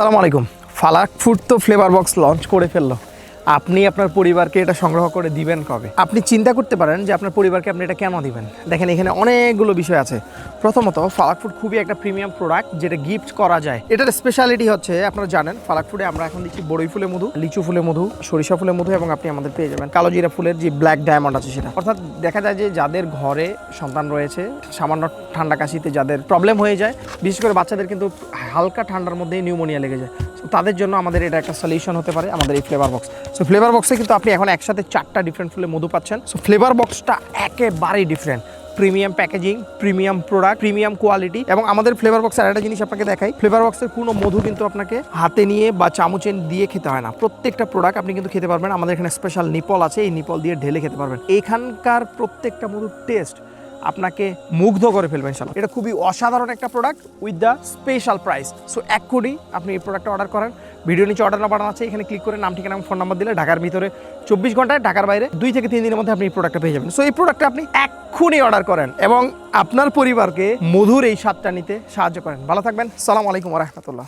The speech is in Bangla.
আসসালামু আলাইকুম ফালাক ফুড তো ফ্লেভার বক্স লঞ্চ করে ফেলল। আপনি আপনার পরিবারকে এটা সংগ্রহ করে দিবেন কবে? আপনি চিন্তা করতে পারেন যে আপনার পরিবারকে আপনি এটা কেন দিবেন? দেখেন, এখানে অনেকগুলো বিষয় আছে। প্রথমত ফালাক ফুড খুবই একটা প্রিমিয়াম প্রোডাক্ট যেটা গিফট করা যায়। এটার স্পেশালিটি হচ্ছে, আপনারা জানেন ফালাক ফুডে আমরা এখন দিচ্ছি বড়ই ফুলে মধু, লিচু ফুলে মধু, সরিষা ফুলে মধু এবং আপনি আমাদের পেয়ে যাবেন কালো জিরা ফুলের যে ব্ল্যাক ডায়মন্ড আছে সেটা। অর্থাৎ দেখা যায় যে যাদের ঘরে সন্তান রয়েছে, সামান্য ঠান্ডা কাশিতে যাদের প্রবলেম হয়ে যায়, বিশেষ করে বাচ্চাদের কিন্তু হালকা ঠান্ডার মধ্যেই নিউমোনিয়া লেগে যায়। So, তাদের জন্য আমাদের এটা একটা সলিউশন হতে পারে আমাদের এই ফ্লেভার বক্স সো ফ্লেভার বক্সে কিন্তু আপনি এখন একসাথে চারটা ডিফারেন্ট ফুলে মধু পাচ্ছেন। সো ফ্লেভার বক্সটা একেবারেই different premium packaging premium product premium quality এবং আমাদের ফ্লেভার বক্সের একটা জিনিস আপনাকে দেখাই। ফ্লেভার বক্সের কোনো মধু কিন্তু আপনাকে হাতে নিয়ে বা চামচে দিয়ে খেতে হয় না। প্রত্যেকটা প্রোডাক্ট আপনি কিন্তু খেতে পারবেন। আমাদের এখানে স্পেশাল নিপল আছে এই নিপল দিয়ে ঢেলে খেতে পারবেন। এখানকার প্রত্যেকটা মধুর টেস্ট আপনাকে মুগ্ধ করে ফেলবেন ইনশাল্লাহ এটা খুবই অসাধারণ একটা product with the special price so এক কোটি আপনি এই প্রোডাক্টটা অর্ডার করেন। ভিডিও নিচে অর্ডার না বাটন আছে, এখানে ক্লিক করে নাম, ঠিকানা ফোন নাম্বার দিলে ঢাকার ভিতরে চব্বিশ ঘন্টায় ঢাকার বাইরে দুই থেকে তিন দিনের মধ্যে আপনি এই প্রোডাক্টটা পেয়ে যাবেন। সো এই প্রোডাক্টটা আপনি এক্ষুনি অর্ডার করেন এবং আপনার পরিবারকে মধুর এই স্বাদটা নিতে সাহায্য করেন। ভালো থাকবেন। সালাম আলাইকুম রহমতুল্লাহ।